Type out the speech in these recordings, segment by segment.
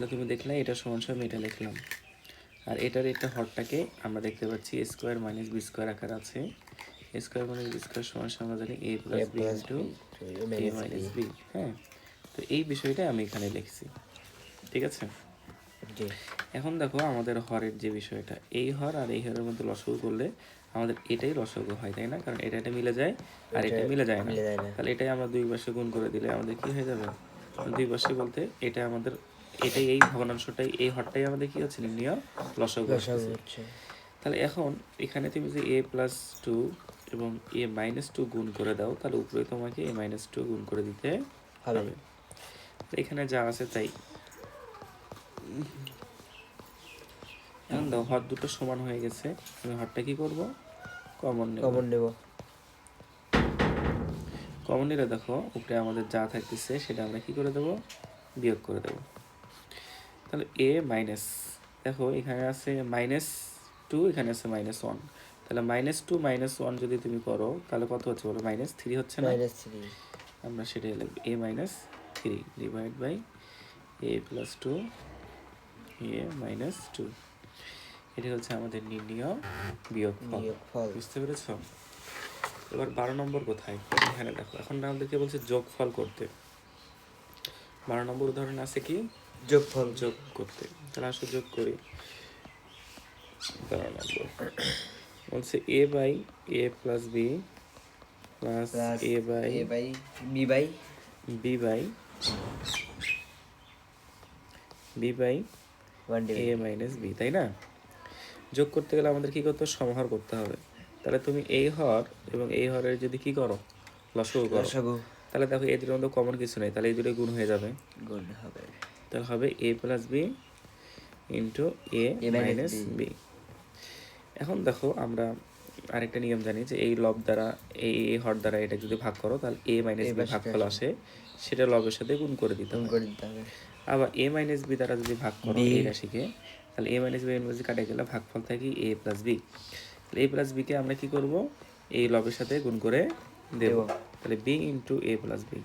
তাহলে তুমি দেখলে এটা সমান সমান এটা লিখলাম। আর এটার এটা হরটাকে আমরা দেখতে পাচ্ছি A square minus B square আকার আছে। A square minus B square সমান সমান আমরা জানি A plus B into A minus B হ্যাঁ? তো এই বিষয়টা আমি এখানে লিখছি। ঠিক আছে? জি। এখন দেখো আমাদের হরের যে বিষয়টা এই হর আর এই হরের মধ্যে লসগু করলে আমাদের এটাই লসগু হয় তাই না? কারণ এটা এটা মিলে যায় আর এটা মিলে যায় না। মিলে যায় না। তাহলে এটাই আমরা দুই পাশে গুণ করে দিলে আমাদের কি হয়ে যাবে? দুই পাশে বলতে এটা আমাদের এটাই এই ভগ্নাংশটাই এই হরটাই আমাদের কি হচ্ছে নির্ণয় লসগু হচ্ছে। তাহলে এখন এখানে তুমি যে এ প্লাস টু এবং এ মাইনাস টু গুণ করে দাও তাহলে উপরে তোমাকে এ মাইনাস টু গুণ করে দিতে হবে। হবে এখানে যা আছে তাই। এখন দাও হর দুটো সমান হয়ে গেছে। আমি হরটা কি করব? কমন নেব। কমন নেব। কমন নিলে দেখো উপরে আমাদের যা থাকতেছে সেটা আমরা কি করে দেব? বিয়োগ করে দেব। তাহলে এ মাইনাস দেখো এখানে আছে মাইনাস টু এখানে আছে মাইনাস ওয়ান তাহলে মাইনাস টু মাইনাস ওয়ান যদি তুমি করো তাহলে কত হচ্ছে বলো? মাইনাস থ্রি হচ্ছে না? মাইনাস থ্রি আমরা সেটাই লিখব। A minus three divide by A plus two A minus two এটা হচ্ছে আমাদের নির্ণয় বিয়োগ ফল বুঝতে পেরেছ? এবার বারো নম্বর কোথায়? এখানে দেখো এখন আমাদেরকে বলছে যোগ ফল করতে। বারো নম্বর উদাহরণ আছে কি? যোগ ফল যোগ করতে। তাহলে আসো যোগ করি। বারো নম্বর বলছে A by A plus B plus A by A by B by B by B by A minus B তাই না? যোগ করতে গেলে আমাদের কি করতে হবে? সমাহার করতে হবে। তাহলে তুমি এই হর এবং এই হরের যদি কি করো? লসগু করো। তাহলে দেখো এই দুটোর মধ্যে কমন কিছু নেই। তাহলে এই দুটো গুণ হয়ে যাবে। গুণ হবে। তাহলে হবে A plus B into A A minus B। B এখন দেখো আমরা আরেকটা নিয়ম জানি যে এই লব দ্বারা এই এই হর দ্বারা এটা যদি ভাগ করো তাহলে এ মাইনাস A বি পাশে ভাগফল আসে। সেটা লবের সাথে গুণ করে দিতে হবে। আবার এ মাইনাস বি দ্বারা যদি ভাগ করো এই রাশিকে তাহলে এ মাইনাস বি মাইনাস কাটে গেলে ভাগফল থাকে এ প্লাস বি তাহলে এ প্লাস বিকে আমরা কি করব? এই লবের সাথে গুণ করে দেব। দেব। তাহলে B into A plus B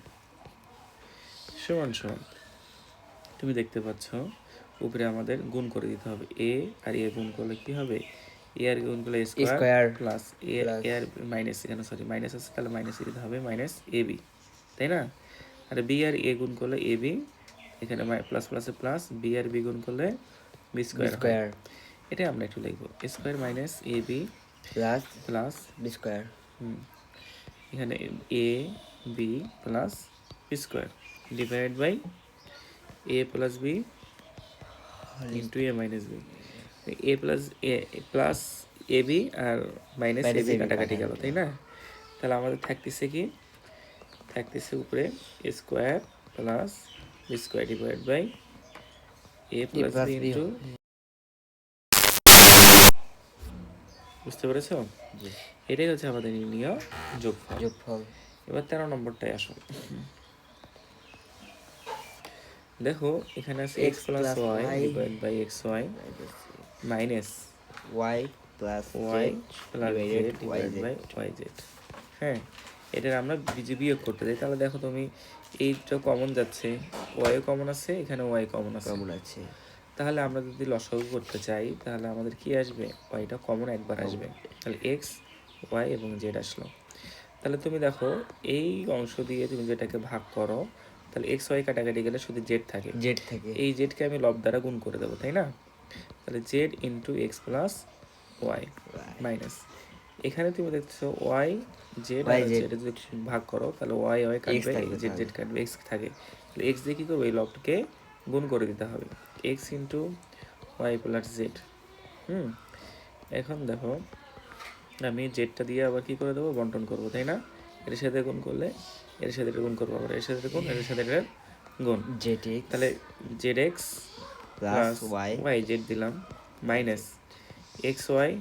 সমান সমান। তুমি দেখতে পাচ্ছ উপরে আমাদের গুণ করে দিতে হবে। এ আর এ গুণ করলে কি হবে? এ আর গুণ করলে স্কোয়ার প্লাস এ আর মাইনাস এখানে সরি মাইনাস আছে তাহলে মাইনাস দিতে হবে মাইনাস এ বি তাই না? আর বি আর এ গুণ করলে এ বি এখানে প্লাস প্লাসে প্লাস বি আর বি গুণ করলে বি স্কোয়ার স্কোয়ার এটা আমরা একটু লিখব। Square minus A B plus plus B square হুম এখানে A B plus B square divide by A plus B into A minus B A plus A plus A B R minus A B কাটাকাটি কাটা। গেল তাই না? তাহলে আমাদের থাকতেছে কি? থাকতেছে উপরে A square plus B square divide by A plus B into বুঝতে পেরেছ? এটাই হচ্ছে আমাদের নির্ণয় যোগফল। যোগ ফল এবার তেরো নম্বরটায় আসো। দেখো এখানে আছে X X plus Y Y divide by X Y minus Y plus Y plus Z Y divide by Y Z হ্যাঁ এটার আমরা বিজি বিয়োগ করতে যাই। তাহলে দেখো তুমি এইটা কমন যাচ্ছে ওয়াইও কমন আছে এখানে ওয়াই কমন আছে। কেমন আছে। তাহলে আমরা যদি লসাগু করতে চাই তাহলে আমাদের কি আসবে? ওয়াইটা কমন একবার আসবে। তাহলে এক্স ওয়াই এবং জেড আসলো। তাহলে তুমি দেখো এই অংশ দিয়ে তুমি যেটাকে ভাগ করো তাহলে এক্স ওয়াই কাটাকাটি গেলে শুধু জেড থাকে। জেড থাকে। এই জেডকে আমি লব দ্বারা গুণ করে দেবো তাই না? তাহলে Z into X plus Y minus এখানে তুমি দেখছ ওয়াই জেড Z। জেড যদি ভাগ করো তাহলে ওয়াই ওয়াই কাটবে জেড জেড কাটবে এক্স থাকে। তাহলে এক্স দিয়ে কী করব? এই লবটাকে গুণ করে দিতে হবে। X into Y plus Z হুম? এখন দেখো আমি জেডটা দিয়ে আবার কী করে দেবো? বন্টন করব তাই না? এর সাথে গুণ করলে এর সাথে গুণ করব আবার এর সাথে গুণ এর সাথে গুণ। জেড এক্স তাহলে Z X plus Y Y Z দিলাম minus X Y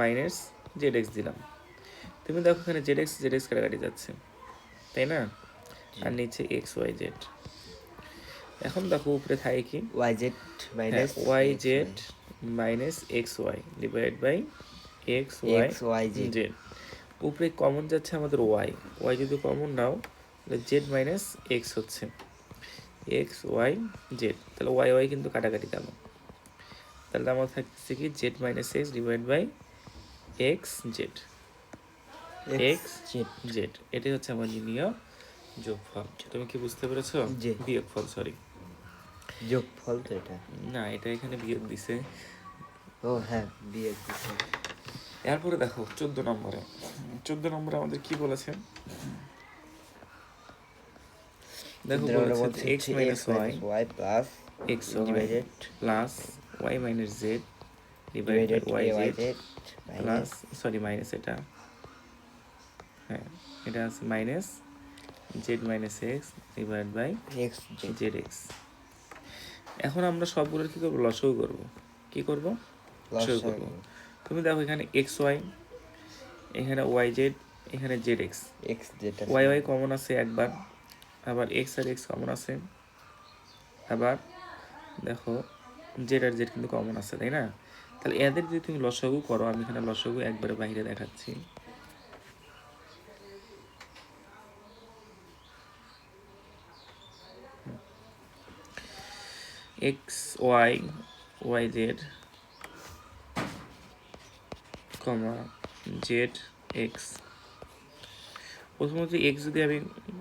minus Z X দিলাম। তুমি দেখো এখানে জেড এক্স জেড এক্স কাটাকাটি যাচ্ছে তাই না? আর নিচে এক্স ওয়াই জেড এখন দেখো উপরে থাকে কি? Y Z minus Y Z minus X Y divide by X Y Z উপরে কমন যাচ্ছে আমাদের ওয়াই ওয়াই যদি কমন নাও তাহলে জেড মাইনাস এক্স হচ্ছে। এক্স ওয়াই জেড তাহলে ওয়াই ওয়াই কিন্তু কাটাকাটি গেল তাহলে আমার থাকতেছে কি Z minus X divide by X Z X z Z এটাই হচ্ছে আমার নির্ণীয় যোগফল। তুমি কি বুঝতে পেরেছ। বিয়োগফল সরি যোগফল তো এটা। না এটা এখানে বিয়োগ দিছে। ও হ্যাঁ বিয়োগ দিছে। এরপরে দেখো চোদ্দ নম্বরে। চোদ্দ নম্বরে আমাদের কি বলেছে দেখো বলেছে X minus Y plus X divided plus Y minus Z divided divided Y Z plus sorry minus এটা হ্যাঁ এটা আছে minus Z minus X divide by z. Z X এখন আমরা সবগুলোর কি করব? লসও করব। কি করব? লসও করব। তুমি দেখো এখানে এক্স ওয়াই এখানে ওয়াই জেড এখানে জেড এক্স এক্স যেটা ওয়াই ওয়াই কমন আছে একবার আবার এক্স আর এক্স কমন আছে। আবার দেখো জেড আর জেড কিন্তু কমন আছে তাই না? তাহলে এদের যদি তুমি লসাগু করো আমি এখানে লসাগু একবারে বাইরে দেখাচ্ছি। X Y Y Z comma Z X প্রথমত এক্স যদি আমি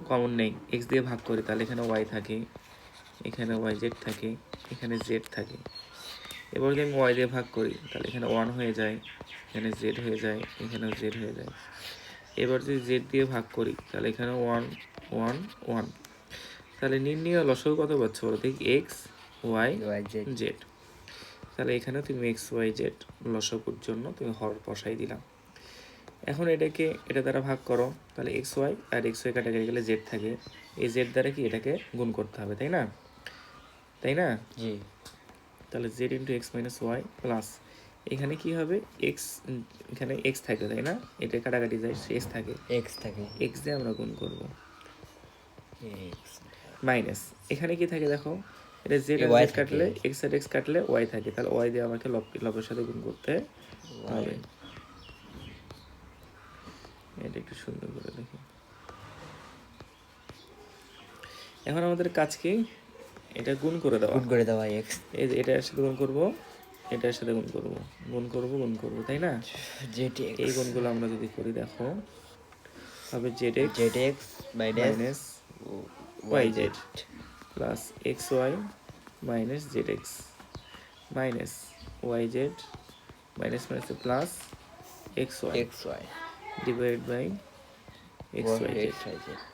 কমন নেই এক্স দিয়ে ভাগ করি তাহলে এখানে ওয়াই থাকে এখানে ওয়াই জেড থাকে এখানে জেড থাকে। এবার যদি আমি ওয়াই দিয়ে ভাগ করি তাহলে এখানে ওয়ান হয়ে যায় এখানে জেড হয়ে যায় এখানেও জেড হয়ে যায়। এবার যদি জেড দিয়ে ভাগ করি তাহলে এখানে ওয়ান ওয়ান ওয়ান তাহলে নির্ণয় লসও কত পাচ্ছ বলো দেখি এক্স ওয়াই জেড তাহলে এখানে তুমি এক্স ওয়াই জেড লসকুর জন্য তুমি হর বসাই দিলাম। এখন এটাকে এটা দ্বারা ভাগ করো। তাহলে এক্স ওয়াই আর এক্স ওয়াই কাটাকাটি গেলে জেড থাকে। এই জেড দ্বারা কি এটাকে গুণ করতে হবে তাই না? তাই না? জি। তাহলে Z into X minus Y plus এখানে কি হবে? এক্স এখানে এক্স থাকে তাই না? এটা কাটাকাটি যায় এক্স থাকে। এক্স থাকে। এক্স দিয়ে আমরা গুণ করব। মাইনাস। এখানে কি থাকে দেখো? এটা জেড আর জেড কাটলে এক্স আর এক্স কাটলে ওয়াই থাকে। তাহলে ওয়াই দিয়ে আমাকে লব লবের সাথে গুণ করতে হবে। এটা একটু সুন্দর করে দেখি। এখন আমাদের কাজ কি? এটা গুণ করে দেওয়া। গুণ করে দেওয়া যে এটার সাথে গুণ করব এটার সাথে গুণ করব। গুণ করব গুণ করব তাই না? Z এই গুণগুলো আমরা যদি করি দেখো। হবে Z X x minus minus Y Z plus X Y minus Z X minus Y Z minus minus plus X Y x y divide by X Y Z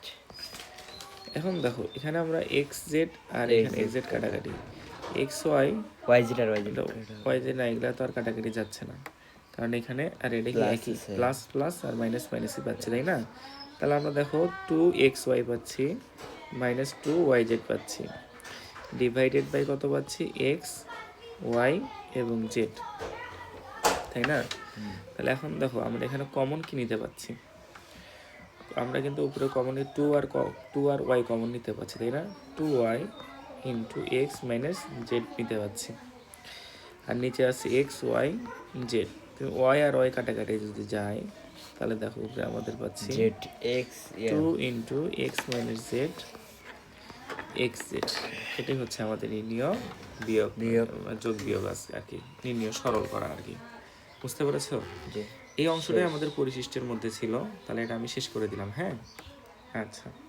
এখন দেখো এখানে আমরা এক্স জেড আর এখানে এক্স জেড কাটাকাটি। X Y y z আর y z Y Z না এগুলা তো আর কাটাকাটি যাচ্ছে না। কারণ এখানে আর এটা কি একই। প্লাস প্লাস আর মাইনাস মাইনাসই পাচ্ছি তাই না? তাহলে আমরা দেখো টু এক্স ওয়াই পাচ্ছি মাইনাস টু ওয়াই জেড পাচ্ছি। ডিভাইডেড বাই কত পাচ্ছি? এক্স ওয়াই এবং জেড তাই না? তাহলে এখন দেখো আমরা এখানে কমন কি নিতে পাচ্ছি? আমরা কিন্তু উপরে কমনে টু আর টু আর ওয়াই কমন নিতে পারছি তাই না? Two Y into X minus Z নিতে পারছি আর নিচে আছে এক্স ওয়াই জেড তুমি ওয়াই আর ওয়াই কাটাকাটি যদি যায় তাহলে দেখো উপরে আমাদের পাচ্ছি z x two into X minus Z X Z এটাই হচ্ছে আমাদের নির্ণয় বিয়োগ বিয়োগ। যোগ বিয়োগ আছে আর কি। নির্ণয় সরল করা আর কি। বুঝতে পেরেছ? এই অংশটাই আমাদের পরিশিষ্টের মধ্যে ছিল। তাহলে এটা আমি শেষ করে দিলাম হ্যাঁ? আচ্ছা।